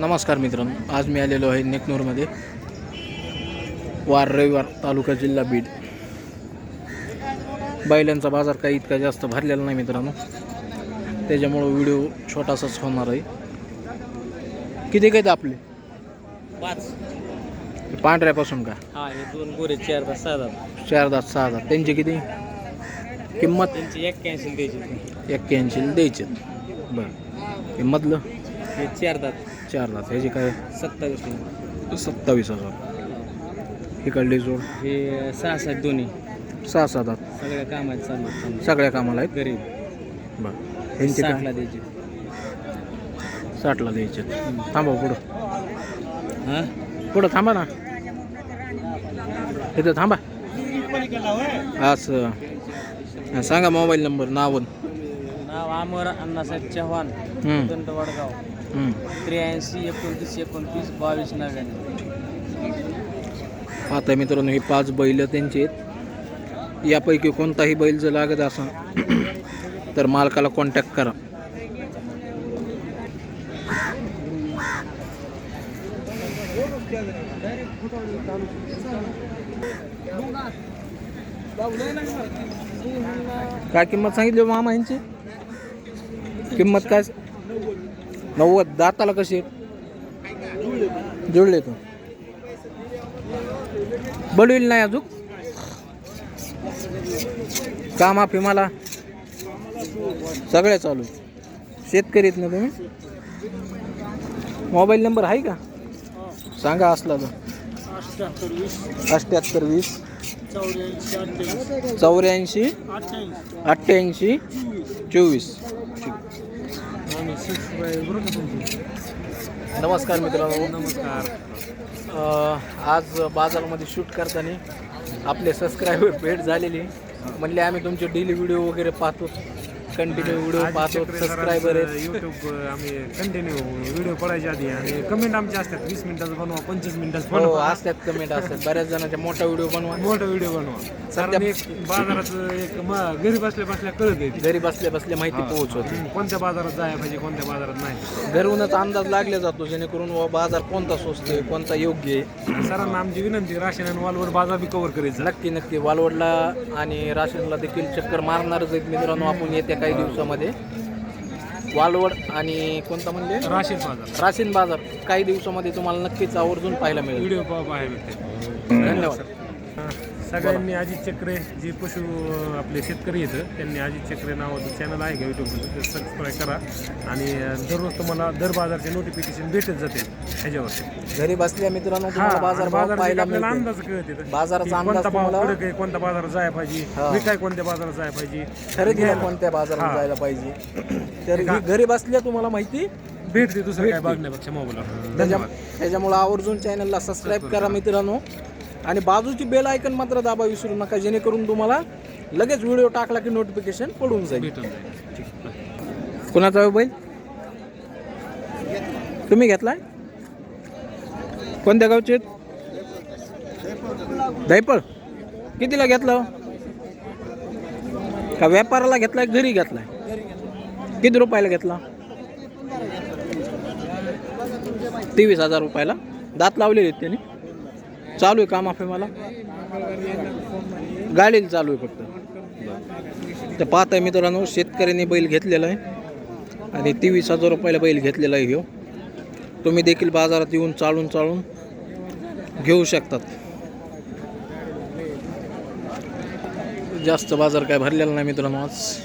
नमस्कार मित्रांनो आज मी आलेलो आहे नेकनूरमध्ये. वार रविवार तालुका जिल्हा बीड. बैलांचा बाजार काही इतका जास्त भरलेला नाही मित्रांनो. त्याच्यामुळं व्हिडिओ छोटासाच होणार आहे. किती काय आपले? पाच. पांढऱ्यापासून का? दोन गोरे चार तास सहा तास चार दात सहा दात. त्यांची किती? किंमत? त्यांची एक कॅन्सल द्यायची. एक्क्याऐंशी द्यायचे. बरं. हे चार दात. चार दात ह्याची काय? सत्तावीस सत्तावीस हजार इकडली जोड. हे सहा सात दोन्ही. सहा सहा दात सगळ्या कामात चालू सगळ्या कामाला आहेत? गरीब. बरं. ह्यांची काय? साठला द्यायची. साठला द्यायचे. थांबा पुढं. हा? पुढं थांबा ना. इथं थांबा. असं. हा, सांगा मोबाईल नंबर नावन नाव अमर अण्णासाहेब चव्हाण हम्म, दंड वडगाव. त्र्याऐंशी एकोणतीस एकोणतीस बावीस नव्याण्णव. आता मित्रांनो हे पाच बैल त्यांचे आहेत. यापैकी कोणताही बैल जर लागत असा तर मालकाला कॉन्टॅक्ट करा. काय किंमत सांगितली हो मामा यांची? किंमत काय? नव्वद दाताला कशी? जुळले तू. बडवील नाही अजून? काम आपे मला? सगळे चालू आहे. शेतकरीत ना तुम्ही? मोबाईल नंबर आहे का? सांगा असला तर. अठ्ठ्याहत्तर वीस. चौऱ्याऐंशी अठ्ठ्याऐंशी चोवीस. नमस्कार मित्रांनो. नमस्कार. आज बाजारामध्ये शूट करताना आपले सबस्क्रायबर भेट झालेली. म्हणले आम्ही तुमचे डेली व्हिडिओ वगैरे पाहतो. कंटिन्यू व्हिडिओ पाहतो सबस्क्रायबर आहेत. युट्यूब आम्ही कंटिन्यू व्हिडिओ पडायच्या आधी आणि कमेंट आमचे असतात वीस मिनिटाचं बनवा पंचवीस मिनिटाचं हो बनवा. असतात कमेंट असतात. बऱ्याच जणांच्या मोठा व्हिडिओ बनवा. मोठा व्हिडिओ बनवा. कारण एक बाजाराचं एक म- घरी बसल्या बसल्या कळत येते. घरी बसल्या बसल्या माहिती पोहोचवते. कोणत्या बाजारात जायला पाहिजे कोणत्या बाजारात नाही. घरूनच अंदाज लागला जातो जेणेकरून व बाजार कोणता स्वस्त आहे कोणता योग्य आहे. सरांना आमची विनंती राशन आणि वालवर बाजार बी कव्हर करायचा नक्की नक्की. वालवडला आणि राशीनला देखील चक्कर मारणारच आहेत मित्रांनो आपण येत्या काही दिवसामध्ये? वालवड आणि कोणता म्हणले राशन बाजार. राशीन बाजार. काही दिवसामध्ये तुम्हाला नक्कीच आवर्जून पाहायला मिळेल. व्हिडिओ पाहायला भेटते धन्यवाद. सगळ्यांनी अजित चक्रे जे पशु आपले शेतकरी आहेत त्यांनी अजित चक्रे नावाचं चॅनल आहे का युट्यूबमध्ये ते सबस्क्राईब करा. आणि दररोज तुम्हाला दर बाजारचे नोटिफिकेशन भेटत जाते ह्याच्यावर. घरी बसल्या मित्रांनो बाजार पाहायला आपल्याला अंदाज कळते बाजाराचा कोणता भाव कडक आहे कोणत्या बाजारात जायला पाहिजे. विकाय कोणत्या बाजारात जायला पाहिजे घ्यायला. कोणत्या बाजारात. जायला पाहिजे. तर घरी बसल्या तुम्हाला माहिती भेटते दुसरं काय बघण्यापेक्षा मोबाईलवर. धन्यवाद. त्याच्यामुळे आवर्जून चॅनलला सबस्क्राईब करा. मित्रांनो. आणि बाजूची बेल आयकन मात्र दाबा विसरू नका जेणेकरून तुम्हाला लगेच व्हिडिओ टाकला की नोटिफिकेशन पडून जाईल. कुणाचा मोबाईल तुम्ही घेतलाय? कोणत्या गावचे दहीपळ. कितीला घेतला? हो? का व्यापाराला घेतलाय घरी घेतलाय? किती रुपयाला घेतला? तेवीस हजार रुपयाला. दात लावलेले आहेत त्यांनी. चालू आहे काम आहे मला? गाडीला चालू आहे फक्त. तर पाहत आहे मित्रांनो शेतकऱ्यांनी बैल घेतलेला आहे. आणि तेवीस हजार रुपयाला बैल घेतलेला आहे ह्यो. तुम्ही देखील बाजारात येऊन चालून चालून घेऊ शकतात. जास्त बाजार काय भरलेला नाही मित्रांनो आज.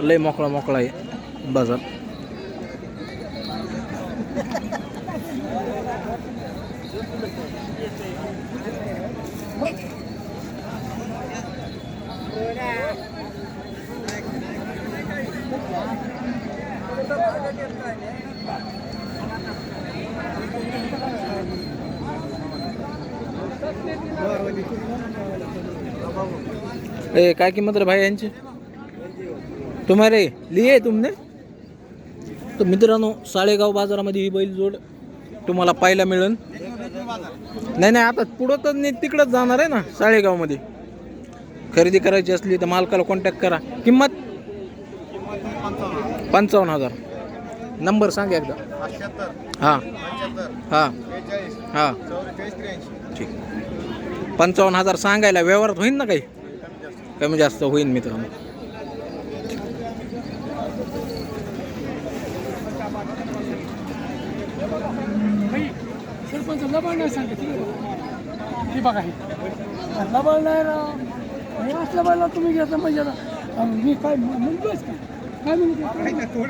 लय मोकळा मोकळा आहे बाजार. ए काय किंमत रे भाई यांची? तुम्हारे लिए तुमने? तर मित्रांनो साळेगाव बाजारामध्ये ही बैल जोड तुम्हाला पाहायला मिळेल. नाही नाही आता पुढं तर नाही तिकडंच जाणार आहे ना साळेगावमध्ये. खरेदी करायची असली तर मालकाला कॉन्टॅक्ट करा. किंमत? पंचावन्न हजार. नंबर सांग एकदा. हां. हां. हां. ठीक. पंचावन्न हजार सांगायला व्यवहारात होईल ना काही? कमी जास्त. होईल मित्रांनो. पण लबाड नाही सांगत हे बघा हे. लबाड नाही राव हे असल्या बायला तुम्ही घेता म्हणजे आता मी काय म्हणतोयच का? काय म्हणतो